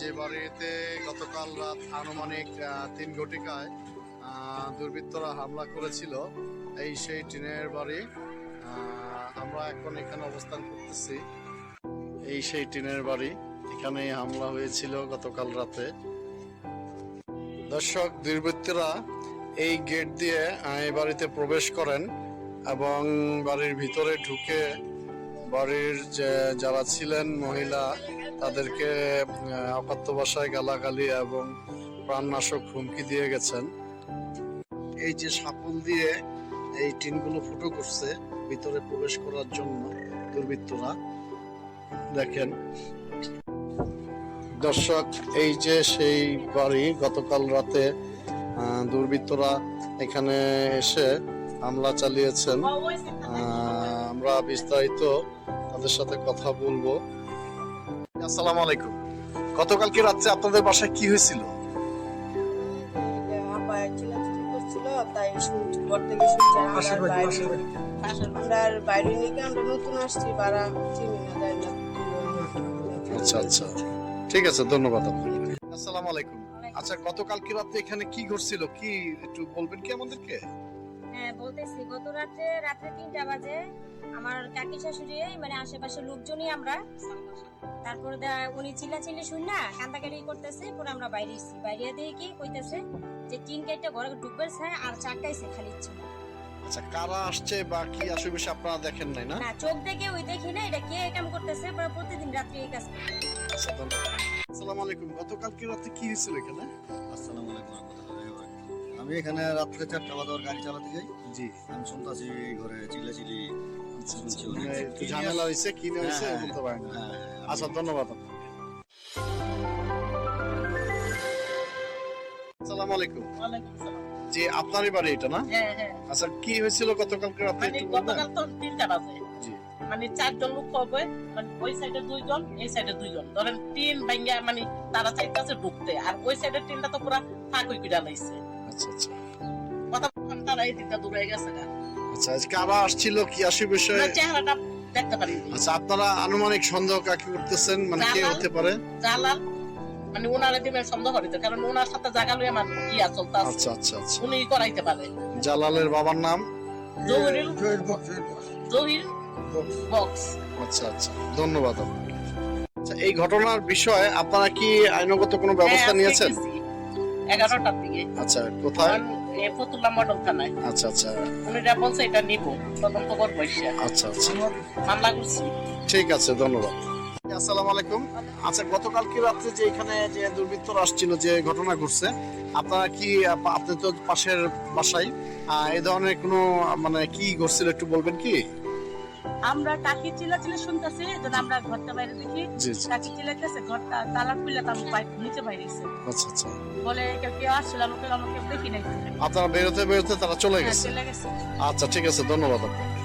যে বাড়িতে গতকাল রাত আনুমানিক তিন ঘটিকায় দুর্বৃত্তরা হামলা করেছিল, এই সেই টিনের বাড়ি আমরা এখন এখানে অবস্থান করতেছি। এই সেই টিনের বাড়ি এখানে হামলা হয়েছিল গতকাল রাতে। দর্শক, দুর্বৃত্তরা এই গেট দিয়ে এই বাড়িতে প্রবেশ করেন এবং বাড়ির ভিতরে ঢুকে বাড়ির যে, যারা ছিলেন মহিলা তাদেরকে অকথ্য ভাষায় গালাগালি এবং প্রাণনাশক হুমকি দিয়ে গেছেন। এই যে সাপুল দিয়ে এই টিনগুলো ফুটো করছে, ভিতরে প্রবেশ করার জন্য দুর্বৃত্তরা, দেখেন। দর্শক, এই যে সেই বাড়ি গতকাল রাতে দুর্বৃত্তরা এখানে এসে হামলা চালিয়েছেন। আমরা বিস্তারিত তাদের সাথে কথা বলব। আসসালামু আলাইকুম। গতকাল কি রাত্রে আপনাদের বাসায় কি হয়েছিল? আপা চিল্লাচিল্লি করছিল, তাই ঘর থেকে আমরা আর বাইরে নিয়ে আমরা নতুন আসছি বাড়া চিনি না জানি না? আচ্ছা আচ্ছা। ঠিক আছে ধন্যবাদ আপনাকে। আসসালামু আলাইকুম। আচ্ছা গতকাল কি রাতে এখানে কি ঘটছিল? কি একটু বলবেন কি আমাদেরকে? বলতেছি গত রাত্রে রাত্রে তিনটা বাজে আমার কাকি শাশুড়ি মানে আশেপাশে লোকজনই আমরা তারপরে উনি চিল্লা চিল্লি শুন না কান্দাকাটি করতেছে পরে আমরা বাইরে এসেছি বাইরে দিয়ে কি কইতেছে যে তিন কাইটা ঘরে ডুববে আর চারটাইছে খালি ইচ্ছে আচ্ছা কারা আসছে বা কি আশেপাশে আপনারা দেখেন নাই না না চোখ দেখে ওই দেখি না এটা কে কাম করতেছে পরে প্রতিদিন রাত্রে এই কাজ। আচ্ছা। আসসালামু আলাইকুম গতকাল কি রাতে কি হয়েছিল এখানে আসসালামু আলাইকুম। আমি এখানে রাত্রে চারটা বাজার গাড়ি চালাতে যাই। জি। আমি শুনতেছি ঘরে চিল্লা চিল্লি আচ্ছা। আচ্ছা। মানে ঝামেলা হয়েছে কি না হয়েছে হ্যাঁ, বলতে পারেন না। হ্যাঁ, হ্যাঁ, আচ্ছা ধন্যবাদ আসসালামু আলাইকুম। জি আপনারই বাড়ি এটা না? হ্যাঁ হ্যাঁ। আচ্ছা কি হয়েছিল গতকালকে রাতে মানে গতকাল তো তিনটা বাজে। মানে চারজন লোক হবে মানে ওই সাইডে দুইজন এই সাইডে দুইজন। ধরেন তিন ভাঙ্গা মানে তারা চাইতেছে ঢুকতে আর ওই সাইডের তিনটা তো পুরা ফাঁক হয়ে পিড়া লাইছে। আচ্ছা আচ্ছা। কথা তারা এই দিকটা দূরে গেছে আচ্ছা আজকে কারা আসছিল কি আসে বিষয়ে? চেহারাটা দেখতে পারি আচ্ছা আপনারা আনুমানিক সন্দেহ কাকে করতেছেন? মানে কে হতে পারে? জালাল মানে ওনারে দিবেন সন্দেহ করিতে কারণ ওনার সাথে জায়গা আমার ইয়া চলতে আছে? আচ্ছা আচ্ছা আচ্ছা। উনি করাইতে পারে। জালালের বাবার নাম? জহিরুল জহির বক্স আচ্ছা আচ্ছা ধন্যবাদ আপনাকে। আচ্ছা এই ঘটনার বিষয়ে আপনারা কি আইনগত কোনো ব্যবস্থা হ্যাঁ, নিয়েছেন? এগারোটার দিকে। আচ্ছা কোথায়? ফতুল্লা মডেল থানায়। আচ্ছা আচ্ছা। উনি যা বলছে এটা নিব তদন্ত করব আচ্ছা আচ্ছা। মামলা করছি। ঠিক আছে ধন্যবাদ। আসসালামু আলাইকুম। আচ্ছা গতকাল কি রাত্রে যে এখানে যে দুর্বৃত্তরা আসছিল যে ঘটনা ঘটছে আপনারা কি আপনি তো পাশের বাসায় এই ধরনের কোনো মানে কি ঘটছিল একটু বলবেন কি? আমরা টাকি চিল্লা চিল্লা শুনতেছি যেন আমরা ঘরটা বাইরে দেখি। কাকি চিল্লাইতেছে ঘরটা তালা খুললে তার বাইরে নিচে বাইরে গেছে আচ্ছা আচ্ছা। বলে কেউ কেউ আসছিল আমাকে আমাকে দেখি নাই। আপনারা বেরোতে বেরোতে তারা চলে হ্যাঁ, গেছে। চলে গেছে। আচ্ছা ঠিক আছে ধন্যবাদ আপনাকে।